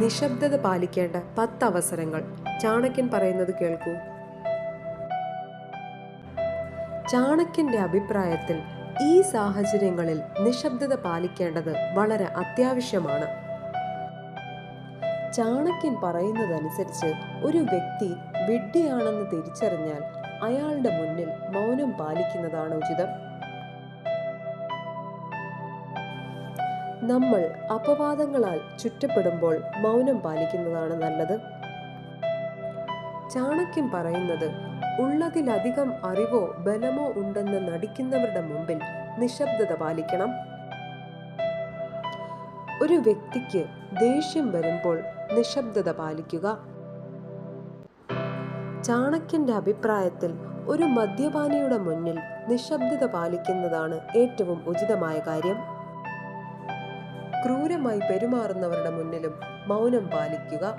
നിശബ്ദത പാലിക്കേണ്ട പത്ത് അവസരങ്ങൾ ചാണക്യൻ പറയുന്നത് കേൾക്കൂ. ചാണക്യന്റെ അഭിപ്രായത്തിൽ ഈ സാഹചര്യങ്ങളിൽ നിശബ്ദത പാലിക്കേണ്ടത് വളരെ അത്യാവശ്യമാണ്. ചാണക്യൻ പറയുന്നതനുസരിച്ച് ഒരു വ്യക്തി വിഡ്ഢിയാണെന്ന് തിരിച്ചറിഞ്ഞാൽ അയാളുടെ മുന്നിൽ മൗനം പാലിക്കുന്നതാണ് ഉചിതം. നമ്മൾ അപവാദങ്ങളാൽ ചുറ്റപ്പെടുമ്പോൾ മൗനം പാലിക്കുന്നതാണ് നല്ലത്. ചാണക്യം പറയുന്നത് ഉള്ളതിലധികം അറിവോ ബലമോ ഉണ്ടെന്ന് നടിക്കുന്നവരുടെ മുമ്പിൽ നിശബ്ദത പാലിക്കണം. ഒരു വ്യക്തിക്ക് ദേഷ്യം വരുമ്പോൾ നിശബ്ദത പാലിക്കുക. ചാണക്യന്റെ അഭിപ്രായത്തിൽ ഒരു മദ്യപാനിയുടെ മുന്നിൽ നിശബ്ദത പാലിക്കുന്നതാണ് ഏറ്റവും ഉചിതമായ കാര്യം. ക്രൂരമായി പെരുമാറുന്നവരുടെ മുന്നിലും മൗനം പാലിക്കുക.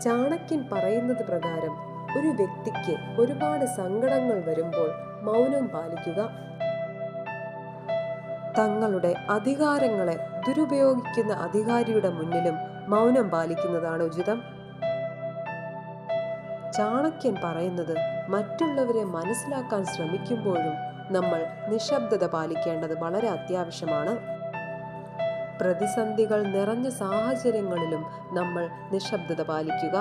ചാണക്യൻ പറയുന്നത് പ്രകാരം ഒരു വ്യക്തിക്ക് ഒരുപാട് സങ്കടങ്ങൾ വരുമ്പോൾ മൗനം പാലിക്കുക. തങ്ങളുടെ അധികാരങ്ങളെ ദുരുപയോഗിക്കുന്ന അധികാരിയുടെ മുന്നിലും മൗനം പാലിക്കുന്നതാണ് ഉചിതം. ചാണക്യൻ പറയുന്നത് മറ്റുള്ളവരെ മനസ്സിലാക്കാൻ ശ്രമിക്കുമ്പോഴും നമ്മൾ നിശബ്ദത പാലിക്കേണ്ടത് വളരെ അത്യാവശ്യമാണ്. പ്രതിസന്ധികൾ നിറഞ്ഞ സാഹചര്യങ്ങളിലും നമ്മൾ നിശബ്ദത പാലിക്കുക.